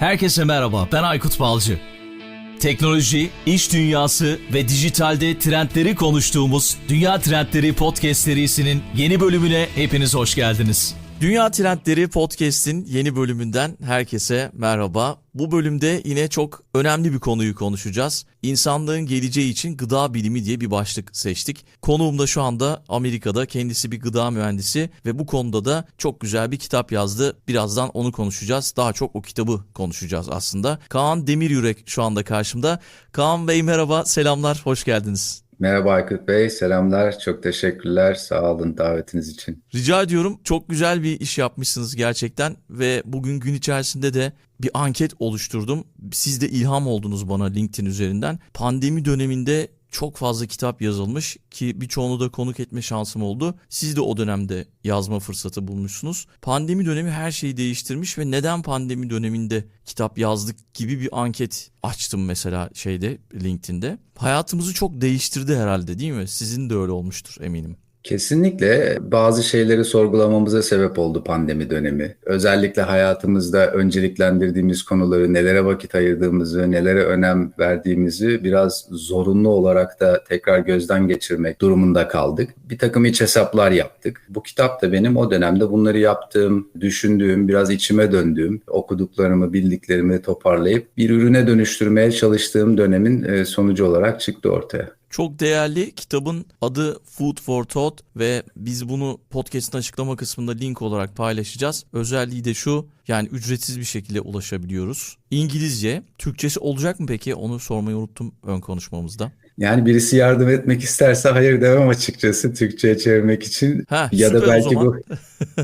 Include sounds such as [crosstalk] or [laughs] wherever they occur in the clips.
Herkese merhaba, ben Aykut Balcı. Teknoloji, iş dünyası ve dijitalde trendleri konuştuğumuz Dünya Trendleri Podcast serisinin yeni bölümüne hepiniz hoş geldiniz. Dünya Trendleri Podcast'in yeni bölümünden herkese merhaba. Bu bölümde yine çok önemli bir konuyu konuşacağız. İnsanlığın geleceği için gıda bilimi diye bir başlık seçtik. Konuğum da şu anda Amerika'da kendisi bir gıda mühendisi ve bu konuda da çok güzel bir kitap yazdı. Birazdan onu konuşacağız. Daha çok o kitabı konuşacağız aslında. Kaan Demiryürek şu anda karşımda. Kaan Bey merhaba, selamlar, hoş geldiniz. Merhaba Aykut Bey, selamlar. Çok teşekkürler. Sağ olun davetiniz için. Rica ediyorum. Çok güzel bir iş yapmışsınız gerçekten ve bugün gün içerisinde de bir anket oluşturdum. Siz de ilham oldunuz bana LinkedIn üzerinden. Pandemi döneminde çok fazla kitap yazılmış ki birçoğunu da konuk etme şansım oldu. Siz de o dönemde yazma fırsatı bulmuşsunuz. Pandemi dönemi her şeyi değiştirmiş ve neden pandemi döneminde kitap yazdık gibi bir anket açtım mesela şeyde LinkedIn'de. Hayatımızı çok değiştirdi herhalde değil mi? Sizin de öyle olmuştur eminim. Kesinlikle bazı şeyleri sorgulamamıza sebep oldu pandemi dönemi. Özellikle hayatımızda önceliklendirdiğimiz konuları, nelere vakit ayırdığımızı, nelere önem verdiğimizi biraz zorunlu olarak da tekrar gözden geçirmek durumunda kaldık. Bir takım iç hesaplar yaptık. Bu kitap da benim o dönemde bunları yaptığım, düşündüğüm, biraz içime döndüğüm, okuduklarımı, bildiklerimi toparlayıp bir ürüne dönüştürmeye çalıştığım dönemin e, sonucu olarak çıktı ortaya. Çok değerli kitabın adı Food for Thought ve biz bunu podcast'ın açıklama kısmında link olarak paylaşacağız. Özelliği de şu yani ücretsiz bir şekilde ulaşabiliyoruz. İngilizce, Türkçesi olacak mı peki onu sormayı unuttum ön konuşmamızda. Yani birisi yardım etmek isterse hayır demem açıkçası Türkçe'ye çevirmek için. Ha, ya da belki bu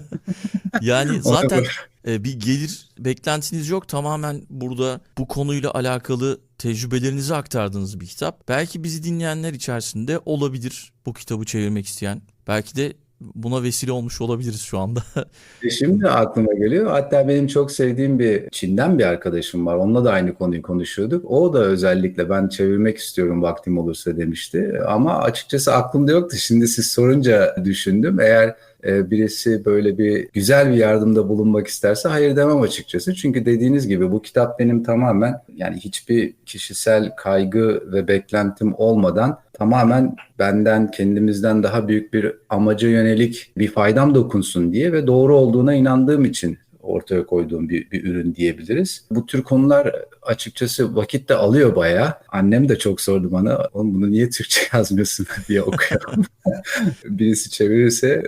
[laughs] yani zaten e, bir gelir beklentiniz yok. Tamamen burada bu konuyla alakalı tecrübelerinizi aktardığınız bir kitap. Belki bizi dinleyenler içerisinde olabilir bu kitabı çevirmek isteyen. Belki de buna vesile olmuş olabiliriz şu anda. [laughs] E, şimdi aklıma geliyor. Hatta benim çok sevdiğim bir Çin'den bir arkadaşım var. Onunla da aynı konuyu konuşuyorduk. O da özellikle ben çevirmek istiyorum vaktim olursa demişti. Ama açıkçası aklımda yoktu. Şimdi siz sorunca düşündüm. Eğer e, birisi böyle bir güzel bir yardımda bulunmak isterse hayır demem açıkçası. Çünkü dediğiniz gibi bu kitap benim tamamen yani hiçbir kişisel kaygı ve beklentim olmadan tamamen benden kendimizden daha büyük bir amaca yönelik bir faydam dokunsun diye ve doğru olduğuna inandığım için ortaya koyduğum bir, bir ürün diyebiliriz. Bu tür konular açıkçası vakit de alıyor bayağı. Annem de çok sordu bana, oğlum bunu niye Türkçe [laughs] yazmıyorsun [laughs] diye okuyorum. [laughs] Birisi çevirirse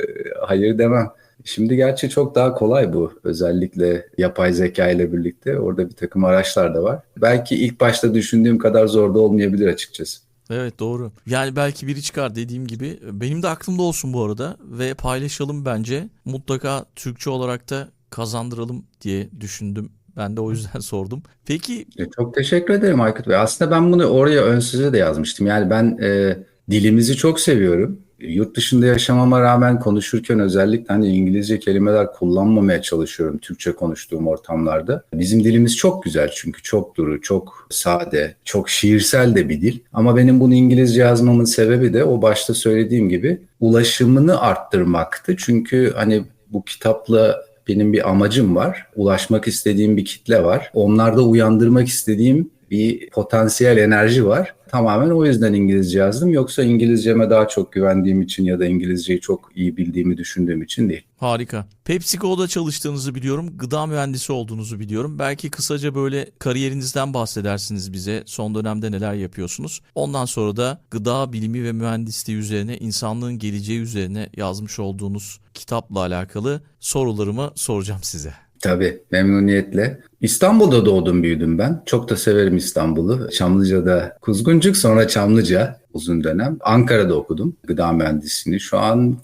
hayır demem. Şimdi gerçi çok daha kolay bu. Özellikle yapay zeka ile birlikte orada bir takım araçlar da var. Belki ilk başta düşündüğüm kadar zor da olmayabilir açıkçası. Evet doğru. Yani belki biri çıkar dediğim gibi. Benim de aklımda olsun bu arada ve paylaşalım bence. Mutlaka Türkçe olarak da kazandıralım diye düşündüm. Ben de o yüzden [laughs] sordum. Peki. E, çok teşekkür ederim Aykut Bey. Aslında ben bunu oraya ön size de yazmıştım. Yani ben e, dilimizi çok seviyorum. Yurt dışında yaşamama rağmen konuşurken özellikle hani İngilizce kelimeler kullanmamaya çalışıyorum Türkçe konuştuğum ortamlarda. Bizim dilimiz çok güzel çünkü çok duru, çok sade, çok şiirsel de bir dil. Ama benim bunu İngilizce yazmamın sebebi de o başta söylediğim gibi ulaşımını arttırmaktı. Çünkü hani bu kitapla benim bir amacım var. Ulaşmak istediğim bir kitle var. Onlarda uyandırmak istediğim bir potansiyel enerji var. Tamamen o yüzden İngilizce yazdım. Yoksa İngilizceme daha çok güvendiğim için ya da İngilizceyi çok iyi bildiğimi düşündüğüm için değil. Harika. PepsiCo'da çalıştığınızı biliyorum. Gıda mühendisi olduğunuzu biliyorum. Belki kısaca böyle kariyerinizden bahsedersiniz bize. Son dönemde neler yapıyorsunuz? Ondan sonra da gıda bilimi ve mühendisliği üzerine, insanlığın geleceği üzerine yazmış olduğunuz kitapla alakalı sorularımı soracağım size. Tabii memnuniyetle. İstanbul'da doğdum büyüdüm ben. Çok da severim İstanbul'u. Çamlıca'da Kuzguncuk sonra Çamlıca uzun dönem. Ankara'da okudum gıda mühendisliğini. Şu an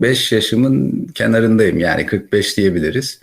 44-45 yaşımın kenarındayım yani 45 diyebiliriz.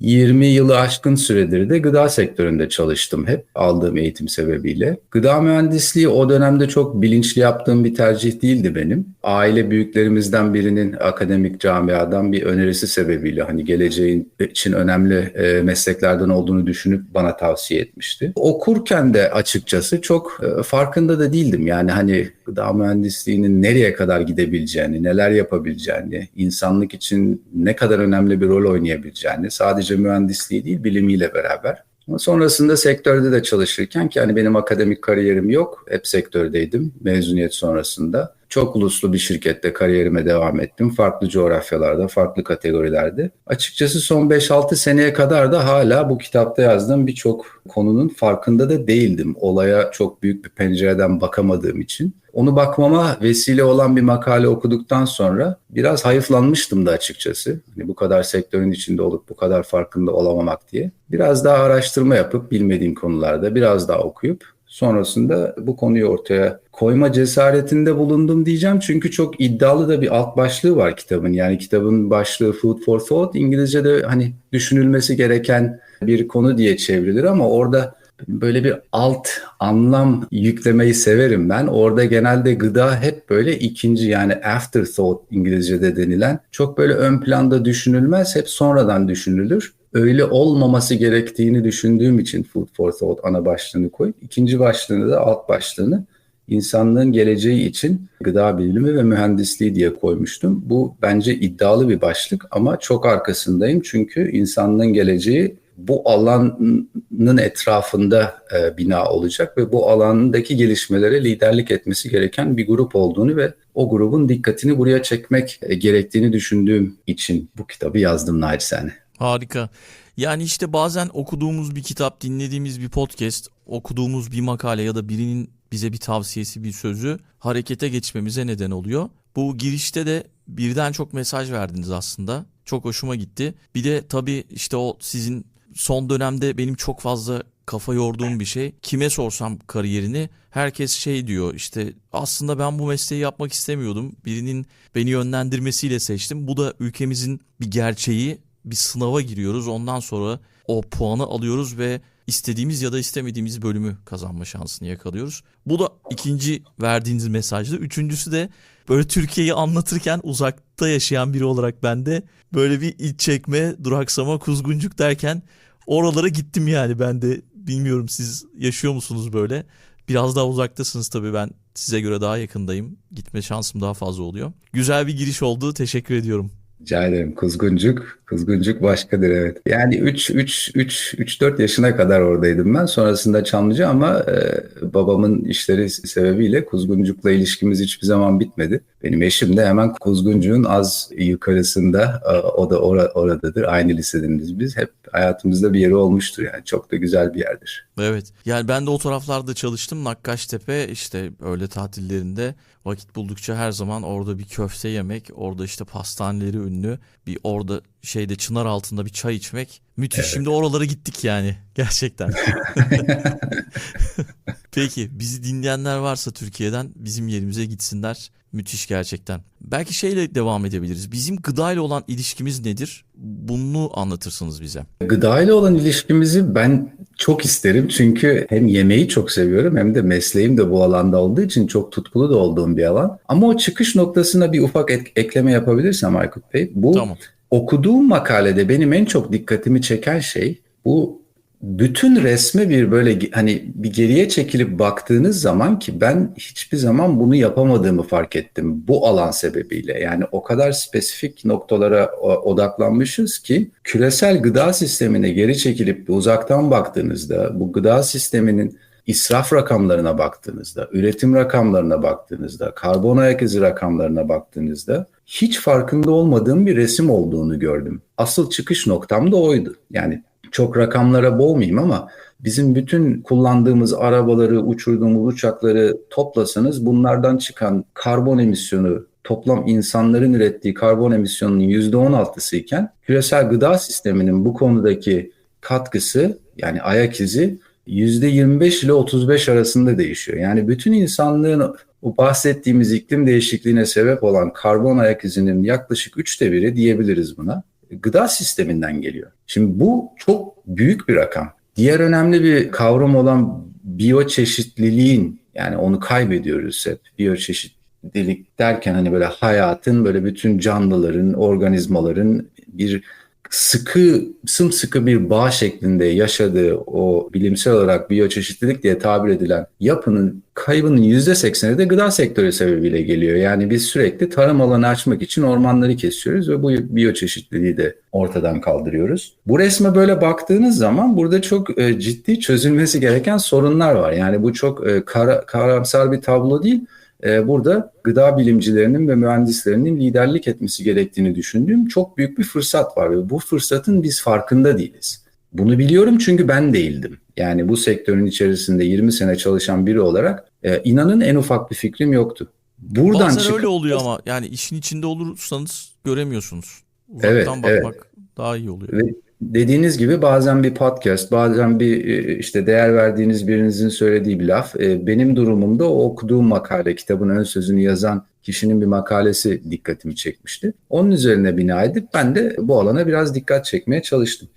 20 yılı aşkın süredir de gıda sektöründe çalıştım hep aldığım eğitim sebebiyle. Gıda mühendisliği o dönemde çok bilinçli yaptığım bir tercih değildi benim. Aile büyüklerimizden birinin akademik camiadan bir önerisi sebebiyle hani geleceğin için önemli e, mesleklerden olduğunu düşünüp bana tavsiye etmişti. Okurken de açıkçası çok e, farkında da değildim. Yani hani gıda mühendisliğinin nereye kadar gidebileceğini, neler yapabileceğini, insanlık için ne kadar önemli bir rol oynayabileceğini sadece mühendisliği değil bilimiyle beraber Ama sonrasında sektörde de çalışırken ki hani benim akademik kariyerim yok. Hep sektördeydim mezuniyet sonrasında. Çok uluslu bir şirkette kariyerime devam ettim. Farklı coğrafyalarda, farklı kategorilerde. Açıkçası son 5-6 seneye kadar da hala bu kitapta yazdığım birçok konunun farkında da değildim. Olaya çok büyük bir pencereden bakamadığım için. Onu bakmama vesile olan bir makale okuduktan sonra biraz hayıflanmıştım da açıkçası. Hani bu kadar sektörün içinde olup bu kadar farkında olamamak diye. Biraz daha araştırma yapıp bilmediğim konularda biraz daha okuyup sonrasında bu konuyu ortaya koyma cesaretinde bulundum diyeceğim. Çünkü çok iddialı da bir alt başlığı var kitabın. Yani kitabın başlığı Food for Thought. İngilizce'de hani düşünülmesi gereken bir konu diye çevrilir ama orada böyle bir alt anlam yüklemeyi severim ben. Orada genelde gıda hep böyle ikinci yani afterthought İngilizce'de denilen çok böyle ön planda düşünülmez hep sonradan düşünülür. Öyle olmaması gerektiğini düşündüğüm için Food for Thought ana başlığını koyup ikinci başlığını da alt başlığını insanlığın geleceği için gıda bilimi ve mühendisliği diye koymuştum. Bu bence iddialı bir başlık ama çok arkasındayım çünkü insanlığın geleceği bu alanın etrafında e, bina olacak ve bu alandaki gelişmelere liderlik etmesi gereken bir grup olduğunu ve o grubun dikkatini buraya çekmek e, gerektiğini düşündüğüm için bu kitabı yazdım naçizane. Harika. Yani işte bazen okuduğumuz bir kitap, dinlediğimiz bir podcast, okuduğumuz bir makale ya da birinin bize bir tavsiyesi, bir sözü harekete geçmemize neden oluyor. Bu girişte de birden çok mesaj verdiniz aslında. Çok hoşuma gitti. Bir de tabii işte o sizin son dönemde benim çok fazla kafa yorduğum bir şey. Kime sorsam kariyerini herkes şey diyor işte aslında ben bu mesleği yapmak istemiyordum. Birinin beni yönlendirmesiyle seçtim. Bu da ülkemizin bir gerçeği. Bir sınava giriyoruz. Ondan sonra o puanı alıyoruz ve istediğimiz ya da istemediğimiz bölümü kazanma şansını yakalıyoruz. Bu da ikinci verdiğiniz mesajdı. Üçüncüsü de böyle Türkiye'yi anlatırken uzakta yaşayan biri olarak ben de böyle bir iç çekme, duraksama, kuzguncuk derken oralara gittim yani ben de. Bilmiyorum siz yaşıyor musunuz böyle? Biraz daha uzaktasınız tabii ben size göre daha yakındayım. Gitme şansım daha fazla oluyor. Güzel bir giriş oldu. Teşekkür ediyorum. Rica ederim. Kuzguncuk. Kuzguncuk başkadır evet. Yani 3 3 3 3 4 yaşına kadar oradaydım ben. Sonrasında Çamlıca ama e, babamın işleri sebebiyle Kuzguncuk'la ilişkimiz hiçbir zaman bitmedi. Benim eşim de hemen Kuzguncuk'un az yukarısında e, o da or- oradadır. Aynı lisedeniz biz. Hep hayatımızda bir yeri olmuştur yani. Çok da güzel bir yerdir. Evet. Yani ben de o taraflarda çalıştım. Nakkaştepe işte öğle tatillerinde vakit buldukça her zaman orada bir köfte yemek, orada işte pastaneleri ünlü, bir orada şeyde çınar altında bir çay içmek. Müthiş. Şimdi oralara gittik yani [laughs] gerçekten. [laughs] Peki bizi dinleyenler varsa Türkiye'den bizim yerimize gitsinler. Müthiş gerçekten. Belki şeyle devam edebiliriz. Bizim gıdayla olan ilişkimiz nedir? Bunu anlatırsınız bize. Gıda ile olan ilişkimizi ben çok isterim çünkü hem yemeği çok seviyorum hem de mesleğim de bu alanda olduğu için çok tutkulu da olduğum bir alan. Ama o çıkış noktasına bir ufak ek- ekleme yapabilirsem Aykut Bey. Bu Tamam. okuduğum makalede benim en çok dikkatimi çeken şey bu bütün resme bir böyle hani bir geriye çekilip baktığınız zaman ki ben hiçbir zaman bunu yapamadığımı fark ettim bu alan sebebiyle. Yani o kadar spesifik noktalara odaklanmışız ki küresel gıda sistemine geri çekilip uzaktan baktığınızda bu gıda sisteminin israf rakamlarına baktığınızda, üretim rakamlarına baktığınızda, karbon ayak izi rakamlarına baktığınızda hiç farkında olmadığım bir resim olduğunu gördüm. Asıl çıkış noktam da oydu. Yani çok rakamlara boğmayayım ama bizim bütün kullandığımız arabaları, uçurduğumuz uçakları toplasanız bunlardan çıkan karbon emisyonu toplam insanların ürettiği karbon emisyonunun %16'sı iken küresel gıda sisteminin bu konudaki katkısı yani ayak izi %25 ile 35 arasında değişiyor. Yani bütün insanlığın o bahsettiğimiz iklim değişikliğine sebep olan karbon ayak izinin yaklaşık üçte biri diyebiliriz buna. Gıda sisteminden geliyor. Şimdi bu çok büyük bir rakam. Diğer önemli bir kavram olan biyoçeşitliliğin yani onu kaybediyoruz hep. Biyoçeşitlilik derken hani böyle hayatın böyle bütün canlıların, organizmaların bir sıkı, sımsıkı bir bağ şeklinde yaşadığı o bilimsel olarak biyoçeşitlilik diye tabir edilen yapının kaybının %80'i de gıda sektörü sebebiyle geliyor. Yani biz sürekli tarım alanı açmak için ormanları kesiyoruz ve bu biyoçeşitliliği de ortadan kaldırıyoruz. Bu resme böyle baktığınız zaman burada çok e, ciddi çözülmesi gereken sorunlar var. Yani bu çok e, kara, karamsar bir tablo değil. E, burada gıda bilimcilerinin ve mühendislerinin liderlik etmesi gerektiğini düşündüğüm çok büyük bir fırsat var ve bu fırsatın biz farkında değiliz. Bunu biliyorum çünkü ben değildim. Yani bu sektörün içerisinde 20 sene çalışan biri olarak e, inanın en ufak bir fikrim yoktu. Buradan Bazen çıkıp, öyle oluyor ama yani işin içinde olursanız göremiyorsunuz. Uzaktan evet, bakmak evet. daha iyi oluyor. Ve dediğiniz gibi bazen bir podcast, bazen bir e, işte değer verdiğiniz birinizin söylediği bir laf. E, benim durumumda o okuduğum makale, kitabın ön sözünü yazan kişinin bir makalesi dikkatimi çekmişti. Onun üzerine bina edip ben de bu alana biraz dikkat çekmeye çalıştım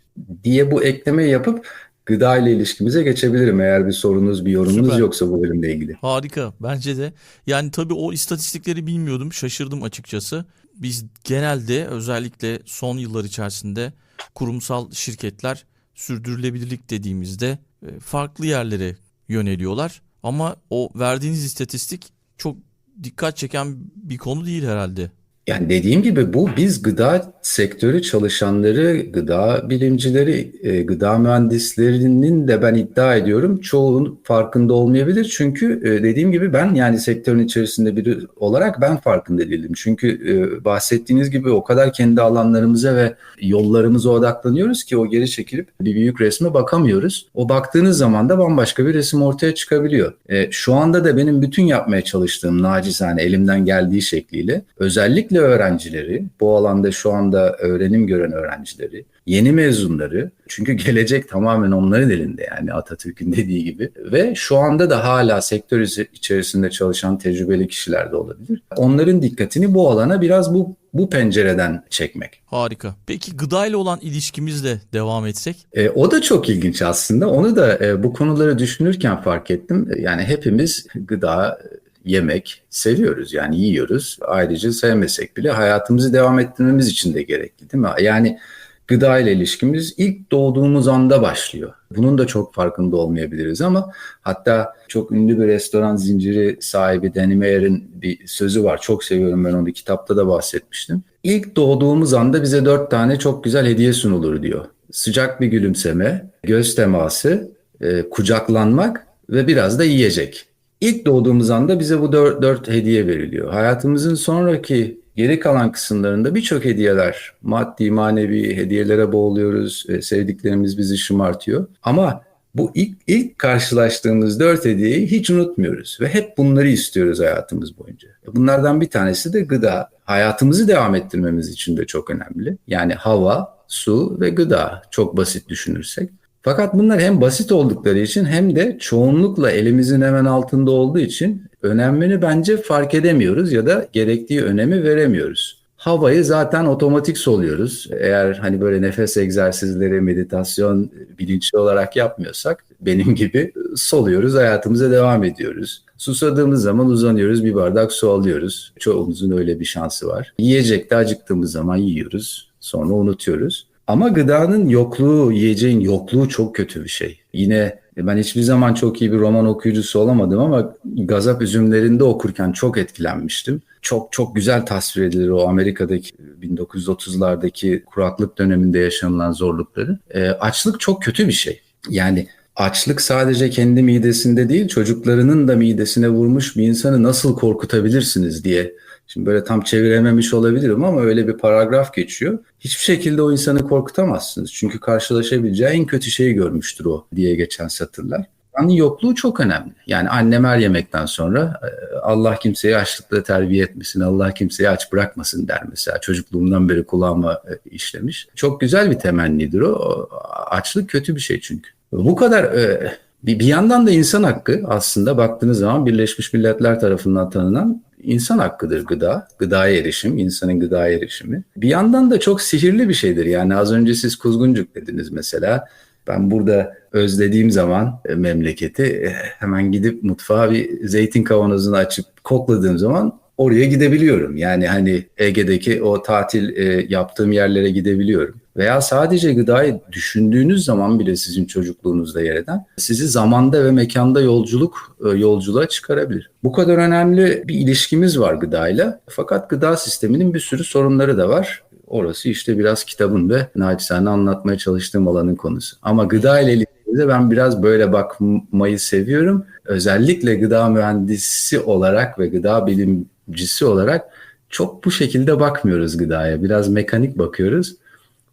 diye bu eklemeyi yapıp gıda ile ilişkimize geçebilirim eğer bir sorunuz, bir yorumunuz Süper. yoksa bu bölümle ilgili. Harika. Bence de. Yani tabii o istatistikleri bilmiyordum. Şaşırdım açıkçası. Biz genelde özellikle son yıllar içerisinde kurumsal şirketler sürdürülebilirlik dediğimizde e, farklı yerlere yöneliyorlar. Ama o verdiğiniz istatistik çok dikkat çeken bir konu değil herhalde. Yani dediğim gibi bu biz gıda sektörü çalışanları, gıda bilimcileri, e, gıda mühendislerinin de ben iddia ediyorum çoğunun farkında olmayabilir. Çünkü e, dediğim gibi ben yani sektörün içerisinde biri olarak ben farkında değilim. Çünkü e, bahsettiğiniz gibi o kadar kendi alanlarımıza ve yollarımıza odaklanıyoruz ki o geri çekilip bir büyük resme bakamıyoruz. O baktığınız zaman da bambaşka bir resim ortaya çıkabiliyor. Şu anda da benim bütün yapmaya çalıştığım nacizane elimden geldiği şekliyle özellikle öğrencileri, bu alanda şu anda öğrenim gören öğrencileri, yeni mezunları, çünkü gelecek tamamen onların elinde yani Atatürk'ün [laughs] dediği gibi ve şu anda da hala sektör içerisinde çalışan tecrübeli kişiler de olabilir. Onların dikkatini bu alana biraz bu bu pencereden çekmek. Harika. Peki gıda ile olan ilişkimizle devam etsek? E, o da çok ilginç aslında. Onu da e, bu konuları düşünürken fark ettim. Yani hepimiz gıda yemek seviyoruz. Yani yiyoruz. Ayrıca sevmesek bile hayatımızı devam ettirmemiz için de gerekli değil mi? Yani gıda ile ilişkimiz ilk doğduğumuz anda başlıyor. Bunun da çok farkında olmayabiliriz ama hatta çok ünlü bir restoran zinciri sahibi Danny Meyer'in bir sözü var. Çok seviyorum ben onu. Kitapta da bahsetmiştim. İlk doğduğumuz anda bize dört tane çok güzel hediye sunulur diyor. Sıcak bir gülümseme, göz teması, e, kucaklanmak ve biraz da yiyecek. İlk doğduğumuz anda bize bu dört, dört hediye veriliyor. Hayatımızın sonraki geri kalan kısımlarında birçok hediyeler, maddi manevi hediyelere boğuluyoruz, sevdiklerimiz bizi şımartıyor. Ama bu ilk, ilk karşılaştığımız dört hediyeyi hiç unutmuyoruz ve hep bunları istiyoruz hayatımız boyunca. Bunlardan bir tanesi de gıda. Hayatımızı devam ettirmemiz için de çok önemli. Yani hava, su ve gıda çok basit düşünürsek. Fakat bunlar hem basit oldukları için hem de çoğunlukla elimizin hemen altında olduğu için önemini bence fark edemiyoruz ya da gerektiği önemi veremiyoruz. Havayı zaten otomatik soluyoruz. Eğer hani böyle nefes egzersizleri, meditasyon bilinçli olarak yapmıyorsak benim gibi soluyoruz, hayatımıza devam ediyoruz. Susadığımız zaman uzanıyoruz, bir bardak su alıyoruz. Çoğumuzun öyle bir şansı var. Yiyecekte acıktığımız zaman yiyoruz, sonra unutuyoruz. Ama gıdanın yokluğu, yiyeceğin yokluğu çok kötü bir şey. Yine ben hiçbir zaman çok iyi bir roman okuyucusu olamadım ama Gazap Üzümlerinde okurken çok etkilenmiştim. Çok çok güzel tasvir edilir o Amerika'daki 1930'lardaki kuraklık döneminde yaşanılan zorlukları. E, açlık çok kötü bir şey. Yani açlık sadece kendi midesinde değil çocuklarının da midesine vurmuş bir insanı nasıl korkutabilirsiniz diye Şimdi böyle tam çevirememiş olabilirim ama öyle bir paragraf geçiyor. Hiçbir şekilde o insanı korkutamazsınız. Çünkü karşılaşabileceği en kötü şeyi görmüştür o diye geçen satırlar. Anın yokluğu çok önemli. Yani annem her yemekten sonra e, Allah kimseyi açlıkla terbiye etmesin, Allah kimseyi aç bırakmasın der mesela. Çocukluğumdan beri kulağıma e, işlemiş. Çok güzel bir temennidir o. Açlık kötü bir şey çünkü. Bu kadar e, bir, bir yandan da insan hakkı aslında baktığınız zaman Birleşmiş Milletler tarafından tanınan insan hakkıdır gıda. Gıdaya erişim, insanın gıdaya erişimi. Bir yandan da çok sihirli bir şeydir. Yani az önce siz kuzguncuk dediniz mesela. Ben burada özlediğim zaman e, memleketi e, hemen gidip mutfağa bir zeytin kavanozunu açıp kokladığım zaman oraya gidebiliyorum. Yani hani Ege'deki o tatil e, yaptığım yerlere gidebiliyorum. Veya sadece gıdayı düşündüğünüz zaman bile sizin çocukluğunuzda yer eden sizi zamanda ve mekanda yolculuk e, yolculuğa çıkarabilir. Bu kadar önemli bir ilişkimiz var gıdayla. Fakat gıda sisteminin bir sürü sorunları da var. Orası işte biraz kitabın ve naçizane anlatmaya çalıştığım alanın konusu. Ama gıda ile ilgili ben biraz böyle bakmayı seviyorum. Özellikle gıda mühendisi olarak ve gıda bilimcisi olarak çok bu şekilde bakmıyoruz gıdaya. Biraz mekanik bakıyoruz.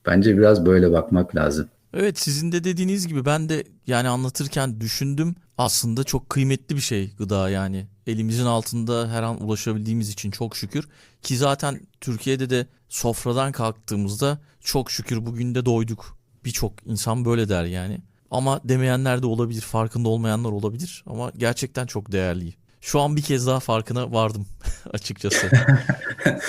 Bence biraz böyle bakmak lazım. Evet sizin de dediğiniz gibi ben de yani anlatırken düşündüm. Aslında çok kıymetli bir şey gıda yani. Elimizin altında her an ulaşabildiğimiz için çok şükür. Ki zaten Türkiye'de de sofradan kalktığımızda çok şükür bugün de doyduk. Birçok insan böyle der yani. Ama demeyenler de olabilir, farkında olmayanlar olabilir. Ama gerçekten çok değerli. Şu an bir kez daha farkına vardım [laughs] açıkçası. [laughs]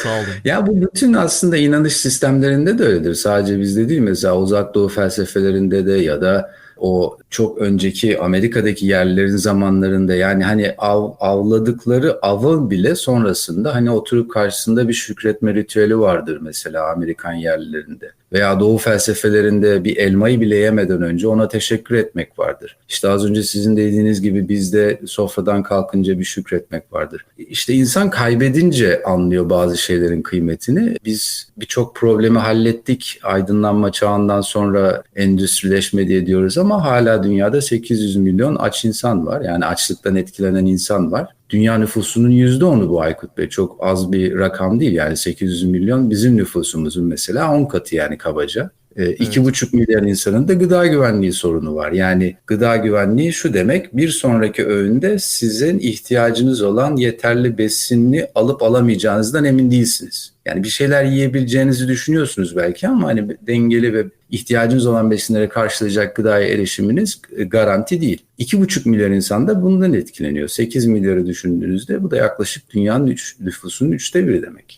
Sağ olun. Ya bu bütün aslında inanış sistemlerinde de öyledir. Sadece bizde değil mesela uzak doğu felsefelerinde de ya da o çok önceki Amerika'daki yerlerin zamanlarında yani hani av, avladıkları avın bile sonrasında hani oturup karşısında bir şükretme ritüeli vardır mesela Amerikan yerlilerinde. Veya doğu felsefelerinde bir elmayı bile yemeden önce ona teşekkür etmek vardır. İşte az önce sizin dediğiniz gibi bizde sofradan kalkınca bir şükretmek vardır. İşte insan kaybedince anlıyor bazı şeylerin kıymetini. Biz birçok problemi hallettik aydınlanma çağından sonra endüstrileşme diye diyoruz ama hala dünyada 800 milyon aç insan var. Yani açlıktan etkilenen insan var. Dünya nüfusunun %10'u bu Aykut Bey. Çok az bir rakam değil yani 800 milyon bizim nüfusumuzun mesela 10 katı yani kabaca. E, iki buçuk milyar insanın da gıda güvenliği sorunu var. Yani gıda güvenliği şu demek bir sonraki öğünde sizin ihtiyacınız olan yeterli besinli alıp alamayacağınızdan emin değilsiniz. Yani bir şeyler yiyebileceğinizi düşünüyorsunuz belki ama hani dengeli ve ihtiyacınız olan besinlere karşılayacak gıdaya erişiminiz garanti değil. 2,5 milyar insan da bundan etkileniyor. 8 milyarı düşündüğünüzde bu da yaklaşık dünyanın üç, nüfusunun üçte biri demek.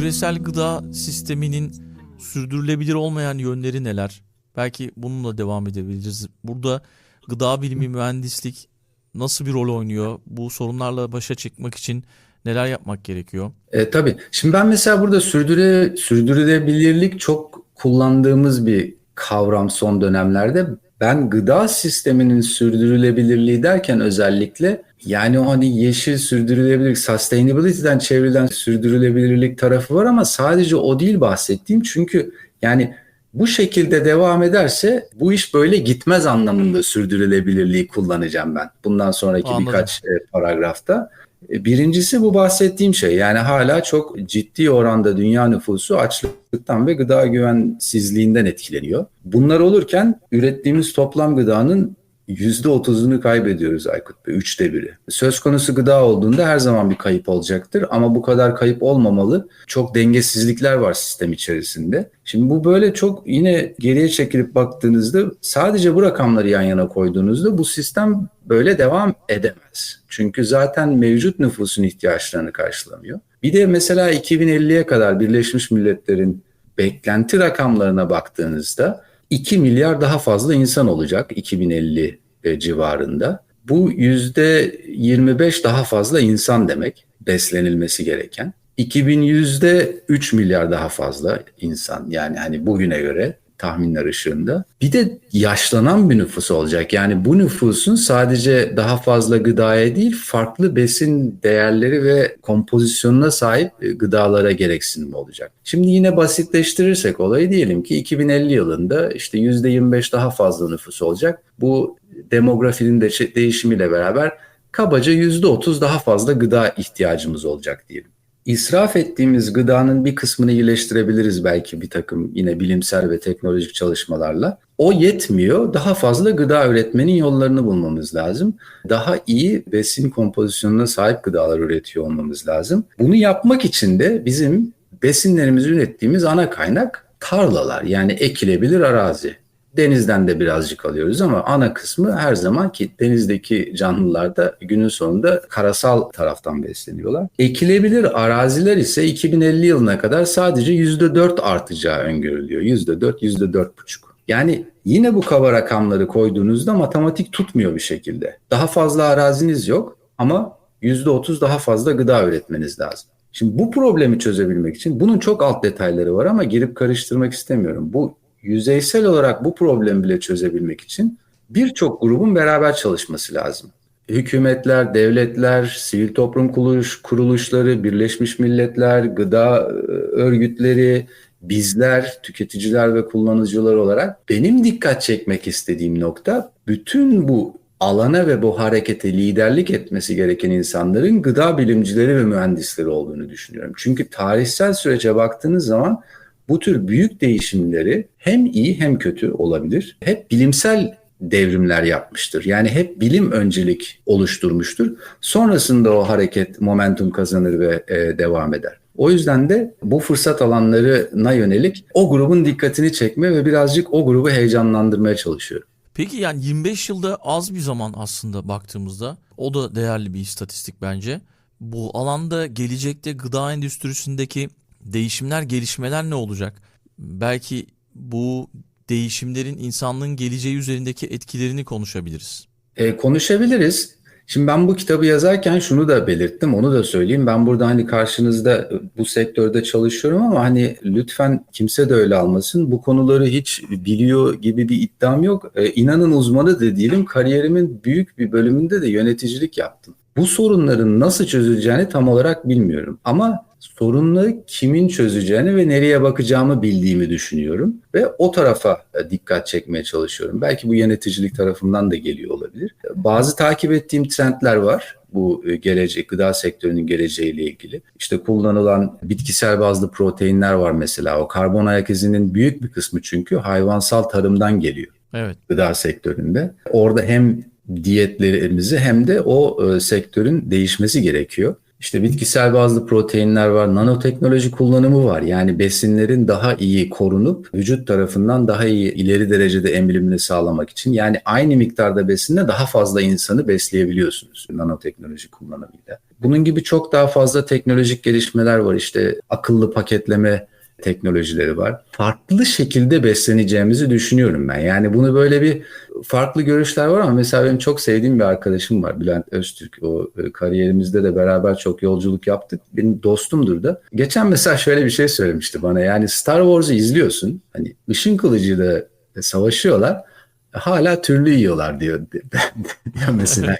Küresel gıda sisteminin sürdürülebilir olmayan yönleri neler? Belki bununla devam edebiliriz. Burada gıda bilimi, mühendislik nasıl bir rol oynuyor? Bu sorunlarla başa çıkmak için neler yapmak gerekiyor? E, tabii. Şimdi ben mesela burada sürdüre, sürdürülebilirlik çok kullandığımız bir kavram son dönemlerde. Ben gıda sisteminin sürdürülebilirliği derken özellikle yani o hani yeşil sürdürülebilirlik, sustainability'den çevrilen sürdürülebilirlik tarafı var ama sadece o değil bahsettiğim. Çünkü yani bu şekilde devam ederse bu iş böyle gitmez anlamında sürdürülebilirliği kullanacağım ben. Bundan sonraki Anladım. birkaç e, paragrafta. E, Birincisi bu bahsettiğim şey yani hala çok ciddi oranda dünya nüfusu açlıktan ve gıda güvensizliğinden etkileniyor. Bunlar olurken ürettiğimiz toplam gıdanın %30'unu kaybediyoruz Aykut Bey, üçte biri. Söz konusu gıda olduğunda her zaman bir kayıp olacaktır ama bu kadar kayıp olmamalı. Çok dengesizlikler var sistem içerisinde. Şimdi bu böyle çok yine geriye çekilip baktığınızda sadece bu rakamları yan yana koyduğunuzda bu sistem böyle devam edemez. Çünkü zaten mevcut nüfusun ihtiyaçlarını karşılamıyor. Bir de mesela 2050'ye kadar Birleşmiş Milletler'in beklenti rakamlarına baktığınızda 2 milyar daha fazla insan olacak 2050 e, civarında. Bu %25 daha fazla insan demek beslenilmesi gereken. 2100'de 3 milyar daha fazla insan yani hani bugüne göre tahminler ışığında. Bir de yaşlanan bir nüfus olacak. Yani bu nüfusun sadece daha fazla gıdaya değil farklı besin değerleri ve kompozisyonuna sahip e, gıdalara gereksinim olacak. Şimdi yine basitleştirirsek olayı diyelim ki 2050 yılında işte %25 daha fazla nüfus olacak. Bu demografinin de değişimiyle beraber kabaca %30 daha fazla gıda ihtiyacımız olacak diyelim. İsraf ettiğimiz gıdanın bir kısmını iyileştirebiliriz belki bir takım yine bilimsel ve teknolojik çalışmalarla. O yetmiyor. Daha fazla gıda üretmenin yollarını bulmamız lazım. Daha iyi besin kompozisyonuna sahip gıdalar üretiyor olmamız lazım. Bunu yapmak için de bizim besinlerimizi ürettiğimiz ana kaynak tarlalar yani ekilebilir arazi. Denizden de birazcık alıyoruz ama ana kısmı her zaman ki denizdeki canlılar da günün sonunda karasal taraftan besleniyorlar. Ekilebilir araziler ise 2050 yılına kadar sadece %4 artacağı öngörülüyor. %4, %4,5. Yani yine bu kaba rakamları koyduğunuzda matematik tutmuyor bir şekilde. Daha fazla araziniz yok ama %30 daha fazla gıda üretmeniz lazım. Şimdi bu problemi çözebilmek için bunun çok alt detayları var ama girip karıştırmak istemiyorum. Bu yüzeysel olarak bu problemi bile çözebilmek için birçok grubun beraber çalışması lazım. Hükümetler, devletler, sivil toplum kuruluş, kuruluşları, Birleşmiş Milletler, gıda e, örgütleri, bizler, tüketiciler ve kullanıcılar olarak benim dikkat çekmek istediğim nokta bütün bu alana ve bu harekete liderlik etmesi gereken insanların gıda bilimcileri ve mühendisleri olduğunu düşünüyorum. Çünkü tarihsel sürece baktığınız zaman bu tür büyük değişimleri hem iyi hem kötü olabilir. Hep bilimsel devrimler yapmıştır. Yani hep bilim öncelik oluşturmuştur. Sonrasında o hareket momentum kazanır ve e, devam eder. O yüzden de bu fırsat alanlarına yönelik o grubun dikkatini çekme ve birazcık o grubu heyecanlandırmaya çalışıyorum. Peki yani 25 yılda az bir zaman aslında baktığımızda o da değerli bir istatistik bence. Bu alanda gelecekte gıda endüstrisindeki değişimler, gelişmeler ne olacak? Belki bu değişimlerin insanlığın geleceği üzerindeki etkilerini konuşabiliriz. E, konuşabiliriz. Şimdi ben bu kitabı yazarken şunu da belirttim, onu da söyleyeyim. Ben burada hani karşınızda bu sektörde çalışıyorum ama hani lütfen kimse de öyle almasın. Bu konuları hiç biliyor gibi bir iddiam yok. E, inanın uzmanı da değilim. Kariyerimin büyük bir bölümünde de yöneticilik yaptım. Bu sorunların nasıl çözüleceğini tam olarak bilmiyorum. Ama sorunları kimin çözeceğini ve nereye bakacağımı bildiğimi düşünüyorum. Ve o tarafa e, dikkat çekmeye çalışıyorum. Belki bu yöneticilik tarafından da geliyor olabilir. Bazı takip ettiğim trendler var bu e, gelecek gıda sektörünün geleceğiyle ilgili. İşte kullanılan bitkisel bazlı proteinler var mesela. O karbon ayak izinin büyük bir kısmı çünkü hayvansal tarımdan geliyor. Evet. Gıda sektöründe. Orada hem diyetlerimizi hem de o e, sektörün değişmesi gerekiyor. İşte bitkisel bazlı proteinler var, nanoteknoloji kullanımı var. Yani besinlerin daha iyi korunup vücut tarafından daha iyi ileri derecede emilimini sağlamak için. Yani aynı miktarda besinle daha fazla insanı besleyebiliyorsunuz nanoteknoloji kullanımıyla. Bunun gibi çok daha fazla teknolojik gelişmeler var. İşte akıllı paketleme teknolojileri var. Farklı şekilde besleneceğimizi düşünüyorum ben. Yani bunu böyle bir farklı görüşler var ama mesela benim çok sevdiğim bir arkadaşım var Bülent Öztürk. O e, kariyerimizde de beraber çok yolculuk yaptık. Benim dostumdur da. Geçen mesela şöyle bir şey söylemişti bana. Yani Star Wars'u izliyorsun. Hani ışın kılıcıyla savaşıyorlar. Hala türlü yiyorlar diyor. [laughs] ya mesela.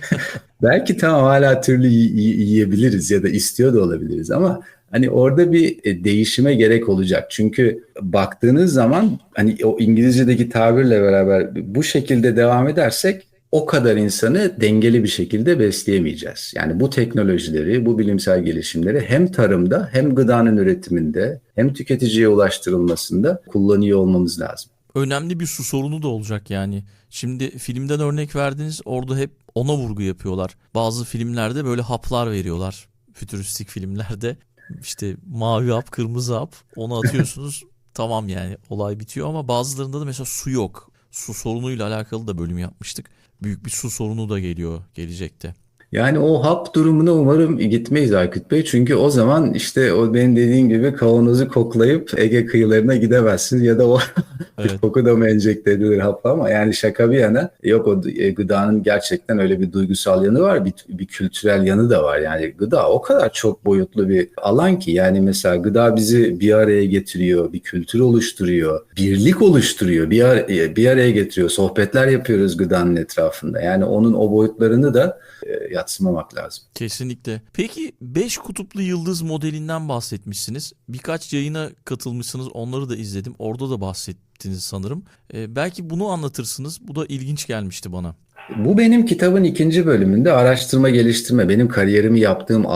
[laughs] Belki tamam hala türlü yiyebiliriz ya da istiyor da olabiliriz ama Hani orada bir e, değişime gerek olacak. Çünkü baktığınız zaman hani o İngilizce'deki tabirle beraber bu şekilde devam edersek o kadar insanı dengeli bir şekilde besleyemeyeceğiz. Yani bu teknolojileri, bu bilimsel gelişimleri hem tarımda hem gıdanın üretiminde hem tüketiciye ulaştırılmasında kullanıyor olmamız lazım. Önemli bir su sorunu da olacak yani. Şimdi filmden örnek verdiniz orada hep ona vurgu yapıyorlar. Bazı filmlerde böyle haplar veriyorlar fütüristik filmlerde işte mavi hap, kırmızı hap onu atıyorsunuz [laughs] tamam yani olay bitiyor ama bazılarında da mesela su yok. Su sorunuyla alakalı da bölüm yapmıştık. Büyük bir su sorunu da geliyor gelecekte. Yani o hap durumuna umarım gitmeyiz Aykut Bey. Çünkü o zaman işte o benim dediğim gibi kavanozu koklayıp Ege kıyılarına gidemezsiniz ya da o [laughs] evet. koku da mı enjekte edilir hap ama yani şaka bir yana yok o e, gıdanın gerçekten öyle bir duygusal yanı var bir, bir kültürel yanı da var. Yani gıda o kadar çok boyutlu bir alan ki yani mesela gıda bizi bir araya getiriyor, bir kültür oluşturuyor, birlik oluşturuyor, bir, ar e, bir araya getiriyor. Sohbetler yapıyoruz gıdanın etrafında. Yani onun o boyutlarını da e, yatsımamak lazım. Kesinlikle. Peki 5 kutuplu yıldız modelinden bahsetmişsiniz. Birkaç yayına katılmışsınız. Onları da izledim. Orada da bahsettiniz sanırım. Ee, belki bunu anlatırsınız. Bu da ilginç gelmişti bana. Bu benim kitabın ikinci bölümünde araştırma geliştirme. Benim kariyerimi yaptığım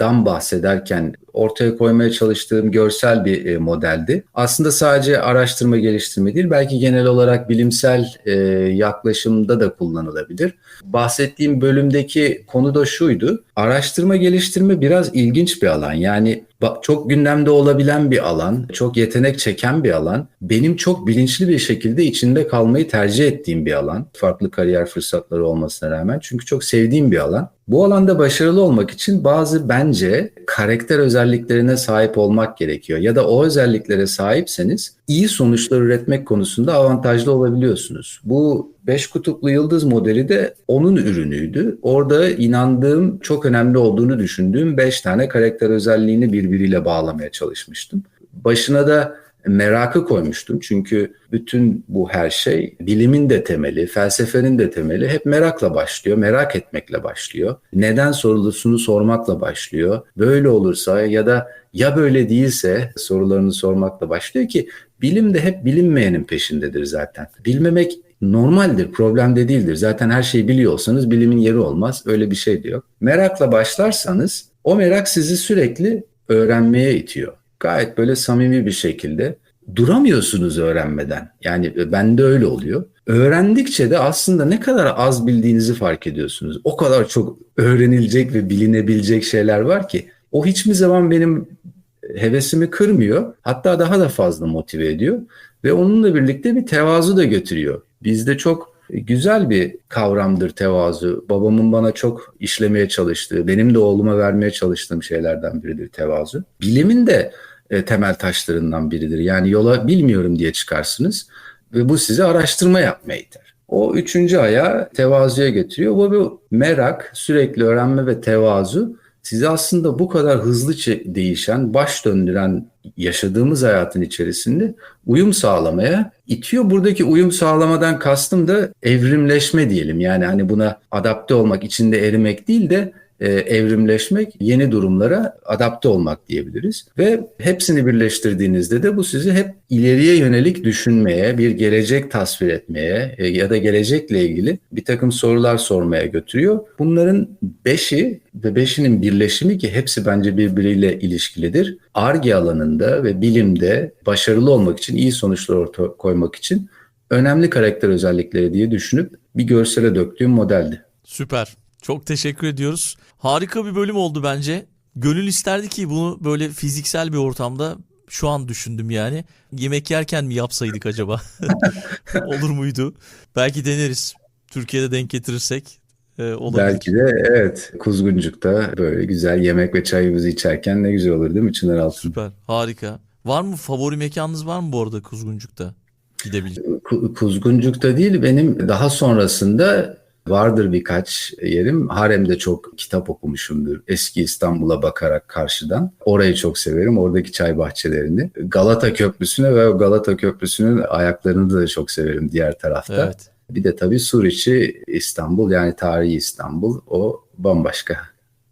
alandan bahsederken ortaya koymaya çalıştığım görsel bir e, modeldi. Aslında sadece araştırma geliştirme değil, belki genel olarak bilimsel e, yaklaşımda da kullanılabilir. Bahsettiğim bölümdeki konu da şuydu. Araştırma geliştirme biraz ilginç bir alan. Yani çok gündemde olabilen bir alan, çok yetenek çeken bir alan. Benim çok bilinçli bir şekilde içinde kalmayı tercih ettiğim bir alan. Farklı kariyer fırsatları olmasına rağmen. Çünkü çok sevdiğim bir alan. Bu alanda başarılı olmak için bazı bence karakter özelliklerine sahip olmak gerekiyor. Ya da o özelliklere sahipseniz iyi sonuçlar üretmek konusunda avantajlı olabiliyorsunuz. Bu beş kutuplu yıldız modeli de onun ürünüydü. Orada inandığım, çok önemli olduğunu düşündüğüm beş tane karakter özelliğini birbiriyle bağlamaya çalışmıştım. Başına da merakı koymuştum. Çünkü bütün bu her şey bilimin de temeli, felsefenin de temeli hep merakla başlıyor, merak etmekle başlıyor. Neden sorulusunu sormakla başlıyor. Böyle olursa ya da ya böyle değilse sorularını sormakla başlıyor ki bilim de hep bilinmeyenin peşindedir zaten. Bilmemek normaldir, problem de değildir. Zaten her şeyi biliyorsanız bilimin yeri olmaz. Öyle bir şey diyor. Merakla başlarsanız o merak sizi sürekli öğrenmeye itiyor. Gayet böyle samimi bir şekilde duramıyorsunuz öğrenmeden. Yani bende öyle oluyor. Öğrendikçe de aslında ne kadar az bildiğinizi fark ediyorsunuz. O kadar çok öğrenilecek ve bilinebilecek şeyler var ki o hiçbir zaman benim hevesimi kırmıyor. Hatta daha da fazla motive ediyor ve onunla birlikte bir tevazu da götürüyor. Bizde çok güzel bir kavramdır tevazu. Babamın bana çok işlemeye çalıştığı, benim de oğluma vermeye çalıştığım şeylerden biridir tevazu. Bilimin de e, temel taşlarından biridir. Yani yola bilmiyorum diye çıkarsınız ve bu sizi araştırma yapmaya iter. O üçüncü aya tevazuya getiriyor. Bu, bu merak, sürekli öğrenme ve tevazu sizi aslında bu kadar hızlı değişen, baş döndüren yaşadığımız hayatın içerisinde uyum sağlamaya itiyor. Buradaki uyum sağlamadan kastım da evrimleşme diyelim. Yani hani buna adapte olmak, içinde erimek değil de evrimleşmek, yeni durumlara adapte olmak diyebiliriz. Ve hepsini birleştirdiğinizde de bu sizi hep ileriye yönelik düşünmeye, bir gelecek tasvir etmeye e, ya da gelecekle ilgili bir takım sorular sormaya götürüyor. Bunların beşi ve beşinin birleşimi ki hepsi bence birbiriyle ilişkilidir. ARGE alanında ve bilimde başarılı olmak için, iyi sonuçlar ortaya koymak için önemli karakter özellikleri diye düşünüp bir görsele döktüğüm modeldi. Süper. Çok teşekkür ediyoruz. Harika bir bölüm oldu bence. Gönül isterdi ki bunu böyle fiziksel bir ortamda şu an düşündüm yani. Yemek yerken mi yapsaydık acaba? [laughs] Olur muydu? Belki deneriz. Türkiye'de denk getirirsek e, olabilir. Belki de evet Kuzguncuk'ta böyle güzel yemek ve çayımızı içerken ne güzel olur değil mi Çınar Altın? Süper. Harika. Var mı favori mekanınız var mı bu arada Kuzguncuk'ta? Gidebilecek. Kuzguncuk'ta değil benim daha sonrasında Vardır birkaç yerim. Harem'de çok kitap okumuşumdur. Eski İstanbul'a bakarak karşıdan. Orayı çok severim. Oradaki çay bahçelerini. Galata Köprüsü'ne ve Galata Köprüsü'nün ayaklarını da çok severim diğer tarafta. Evet. Bir de tabii Suriçi İstanbul yani tarihi İstanbul o bambaşka.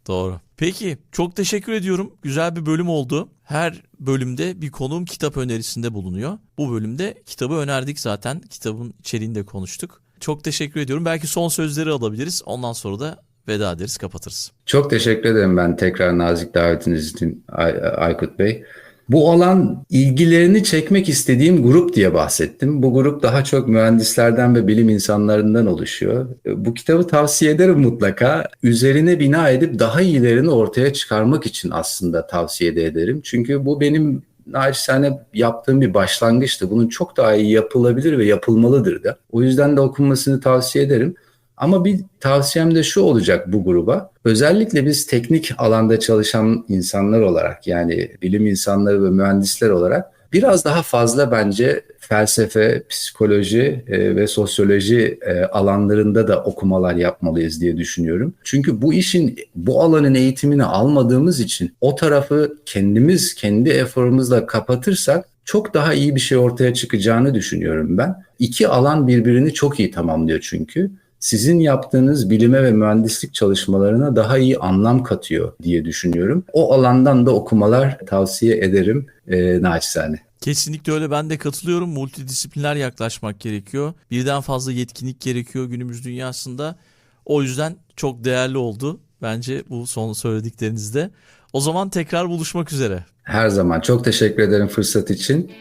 Doğru. Peki çok teşekkür ediyorum. Güzel bir bölüm oldu. Her bölümde bir konuğum kitap önerisinde bulunuyor. Bu bölümde kitabı önerdik zaten. Kitabın içeriğini de konuştuk. Çok teşekkür ediyorum. Belki son sözleri alabiliriz. Ondan sonra da veda ederiz, kapatırız. Çok teşekkür ederim ben tekrar nazik davetiniz için Ay Aykut Bey. Bu alan ilgilerini çekmek istediğim grup diye bahsettim. Bu grup daha çok mühendislerden ve bilim insanlarından oluşuyor. Bu kitabı tavsiye ederim mutlaka. Üzerine bina edip daha iyilerini ortaya çıkarmak için aslında tavsiye de ederim. Çünkü bu benim naçizane yaptığım bir başlangıçtı. Bunun çok daha iyi yapılabilir ve yapılmalıdır da. O yüzden de okunmasını tavsiye ederim. Ama bir tavsiyem de şu olacak bu gruba. Özellikle biz teknik alanda çalışan insanlar olarak yani bilim insanları ve mühendisler olarak biraz daha fazla bence felsefe, psikoloji e, ve sosyoloji e, alanlarında da okumalar yapmalıyız diye düşünüyorum. Çünkü bu işin bu alanın eğitimini almadığımız için o tarafı kendimiz kendi eforumuzla kapatırsak çok daha iyi bir şey ortaya çıkacağını düşünüyorum ben. İki alan birbirini çok iyi tamamlıyor çünkü sizin yaptığınız bilime ve mühendislik çalışmalarına daha iyi anlam katıyor diye düşünüyorum. O alandan da okumalar tavsiye ederim e, naçizane. Kesinlikle öyle ben de katılıyorum. Multidisipliner yaklaşmak gerekiyor. Birden fazla yetkinlik gerekiyor günümüz dünyasında. O yüzden çok değerli oldu bence bu son söylediklerinizde. O zaman tekrar buluşmak üzere. Her zaman çok teşekkür ederim fırsat için.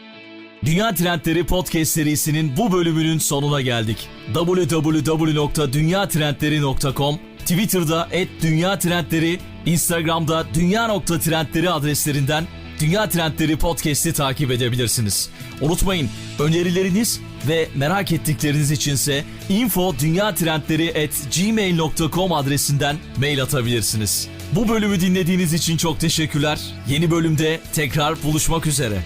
Dünya Trendleri Podcast serisinin bu bölümünün sonuna geldik. www.dünyatrendleri.com Twitter'da @dünyatrendleri, Instagram'da dünya.trendleri adreslerinden Dünya Trendleri Podcast'i takip edebilirsiniz. Unutmayın önerileriniz ve merak ettikleriniz içinse info.dünyatrendleri@gmail.com adresinden mail atabilirsiniz. Bu bölümü dinlediğiniz için çok teşekkürler. Yeni bölümde tekrar buluşmak üzere.